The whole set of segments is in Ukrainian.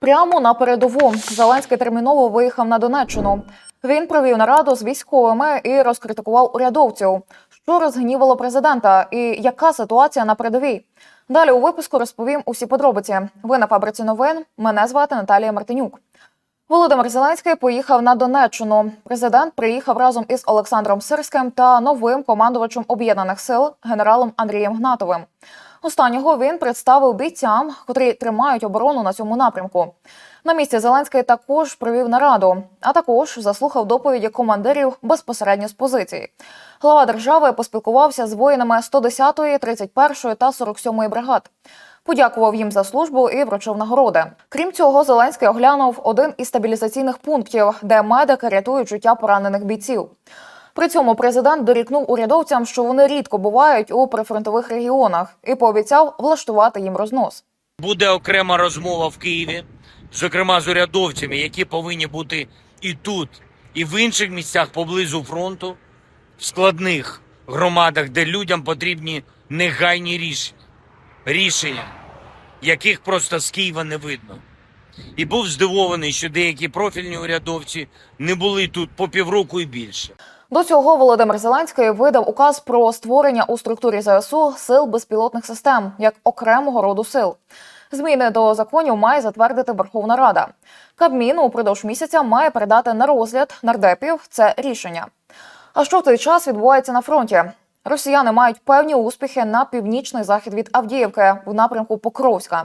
Прямо на передову Зеленський терміново виїхав на Донеччину. Він провів нараду з військовими і розкритикував урядовців, що розгнівало президента, і яка ситуація на передовій. Далі у випуску розповім усі подробиці. Ви на фабриці новин. Мене звати Наталія Мартинюк. Володимир Зеленський поїхав на Донеччину. Президент приїхав разом із Олександром Сирським та новим командувачем об'єднаних сил генералом Андрієм Гнатовим. Останнього він представив бійцям, котрі тримають оборону на цьому напрямку. На місці Зеленський також провів нараду, а також заслухав доповіді командирів безпосередньо з позиції. Глава держави поспілкувався з воїнами 110-ї, 31-ї та 47-ї бригад. Подякував їм за службу і вручив нагороди. Крім цього, Зеленський оглянув один із стабілізаційних пунктів, де медики рятують життя поранених бійців. При цьому президент дорікнув урядовцям, що вони рідко бувають у прифронтових регіонах, і пообіцяв влаштувати їм рознос. Буде окрема розмова в Києві, зокрема з урядовцями, які повинні бути і тут, і в інших місцях поблизу фронту, в складних громадах, де людям потрібні негайні рішення, рішення, яких просто з Києва не видно. І був здивований, що деякі профільні урядовці не були тут по півроку і більше. До цього Володимир Зеленський видав указ про створення у структурі ЗСУ сил безпілотних систем як окремого роду сил. Зміни до законів має затвердити Верховна Рада. Кабмін упродовж місяця має передати на розгляд нардепів це рішення. А що в той час відбувається на фронті? Росіяни мають певні успіхи на північний захід від Авдіївки в напрямку Покровська.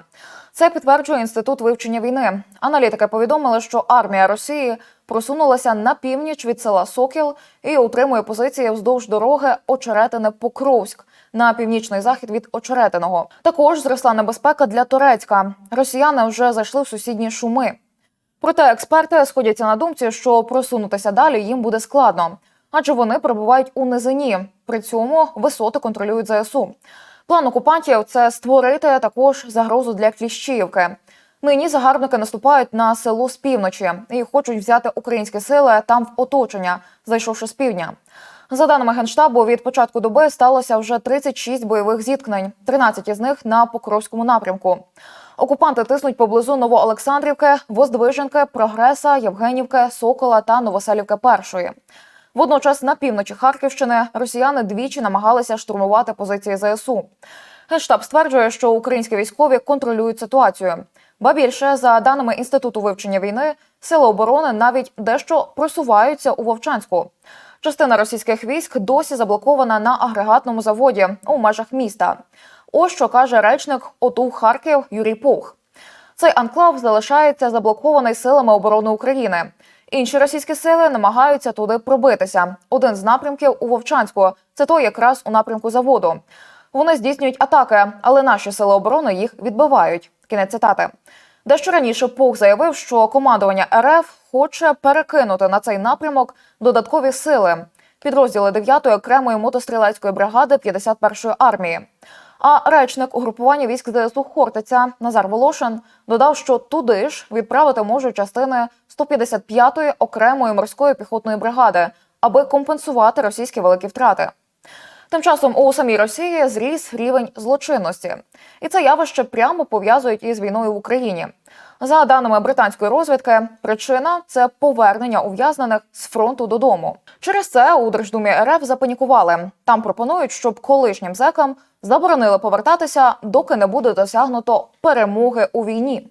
Це підтверджує інститут вивчення війни. Аналітики повідомили, що армія Росії просунулася на північ від села Сокіл і утримує позиції вздовж дороги Очеретине-Покровськ на північний захід від Очеретиного. Також зросла небезпека для Турецька. Росіяни вже зайшли в сусідні шуми. Проте експерти сходяться на думці, що просунутися далі їм буде складно, адже вони перебувають у низині. При цьому висоти контролюють ЗСУ. План окупантів це створити також загрозу для Кліщіївки. Нині загарбники наступають на село з півночі і хочуть взяти українські сили там в оточення, зайшовши з півдня. За даними генштабу, від початку доби сталося вже 36 бойових зіткнень, 13 із них на Покровському напрямку. Окупанти тиснуть поблизу Новоолександрівки, Воздвиженки, Прогреса, Євгенівки, Сокола та Новоселівки першої. Водночас на півночі Харківщини росіяни двічі намагалися штурмувати позиції ЗСУ. Генштаб стверджує, що українські військові контролюють ситуацію. Ба більше, за даними інституту вивчення війни, сили оборони навіть дещо просуваються у Вовчанську. Частина російських військ досі заблокована на агрегатному заводі у межах міста. Ось що каже речник ОТУ Харків Юрій Пух. Цей анклав залишається заблокований силами оборони України. Інші російські сили намагаються туди пробитися. Один з напрямків у Вовчанську це той якраз у напрямку заводу. Вони здійснюють атаки, але наші сили оборони їх відбивають. Кінець цитати. Дещо раніше Пух заявив, що командування РФ хоче перекинути на цей напрямок додаткові сили підрозділи 9-ї окремої мотострілецької бригади 51-ї армії. А речник угрупування військ ЗСУ Хортиця Назар Волошин додав, що туди ж відправити можуть частини 155-ї окремої морської піхотної бригади, аби компенсувати російські великі втрати. Тим часом у самій Росії зріс рівень злочинності, і це явище прямо пов'язують із війною в Україні. За даними британської розвідки, причина це повернення ув'язнених з фронту додому. Через це у Держдумі РФ запанікували. Там пропонують, щоб колишнім зекам заборонили повертатися, доки не буде досягнуто перемоги у війні.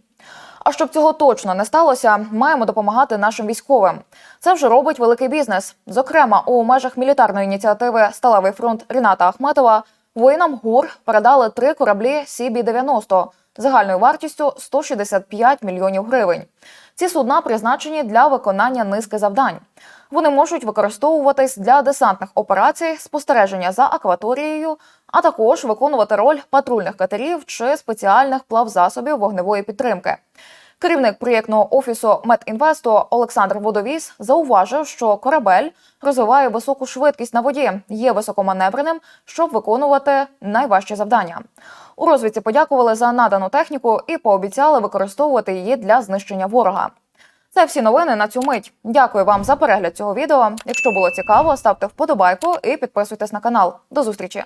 А щоб цього точно не сталося, маємо допомагати нашим військовим. Це вже робить великий бізнес. Зокрема, у межах мілітарної ініціативи Сталевий фронт Ріната Ахметова воїнам ГУР передали три кораблі CB-90 загальною вартістю 165 мільйонів гривень. Ці судна призначені для виконання низки завдань. Вони можуть використовуватись для десантних операцій, спостереження за акваторією, а також виконувати роль патрульних катерів чи спеціальних плавзасобів вогневої підтримки. Керівник проєктного офісу Медінвесту Олександр Водовіс зауважив, що корабель розвиває високу швидкість на воді, є високоманевреним, щоб виконувати найважчі завдання. У розвідці подякували за надану техніку і пообіцяли використовувати її для знищення ворога. Це всі новини на цю мить. Дякую вам за перегляд цього відео. Якщо було цікаво, ставте вподобайку і підписуйтесь на канал. До зустрічі!